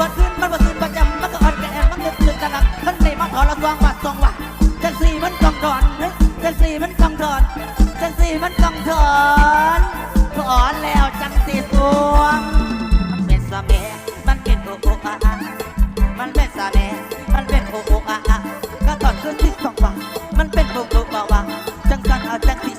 วัดขึ้นมันวัดขึ้นประจำมันก็อ่อนแกนมันก็ตื่นตระหนักมันในมาขอละวางวัดสองวัดจังสีมันต้องถอนจังสีมันต้องถอนจังสีมันต้องถอนถอนแล้วจังสีตัวมันเป็นสมัยมันเป็นโอโออาอามันเป็นสมัยมันเป็นโอโออาอาก็ตอนขึ้นที่สองวัดมันเป็นโอโออาอาจังสันเอาจังสี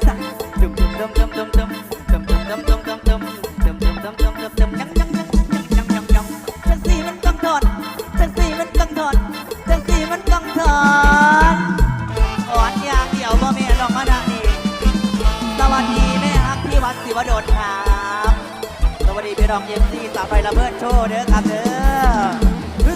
ศิวดลครับสวัสดีพี่น้องเอ็มซีสาวไฟระเบิดโชว์เด้อครับเด้อ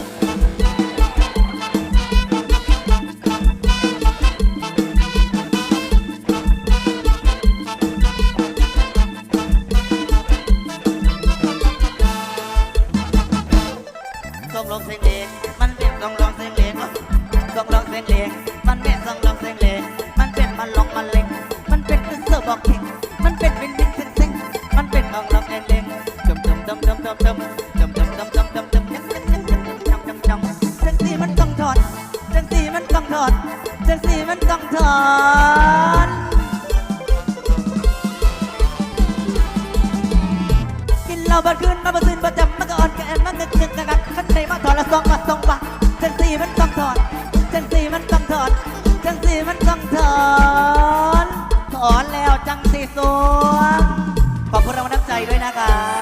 ส่งลงเสียงเลงมันเป็นส่งลองเสียงเลงส่งลองเสียงเลงมันเป็นส่งลองเสียงเลงมันเป็นมันลงมันเล็งมันเป็นเป็นเสือบอกเข่งมันเป็น บัดขึ้นมาบัดซึนบัดจำมันก็อ่อนกระแอนมันก็เจียงกระกักขันใจมาถอดละสองมาสองวะจังสีมันต้องถอดจังสีมันต้องถอดจังสีมันต้องถอนถอนแล้วจังสีสวงขอบคุณรางวัลน้ำใจด้วยนะคะ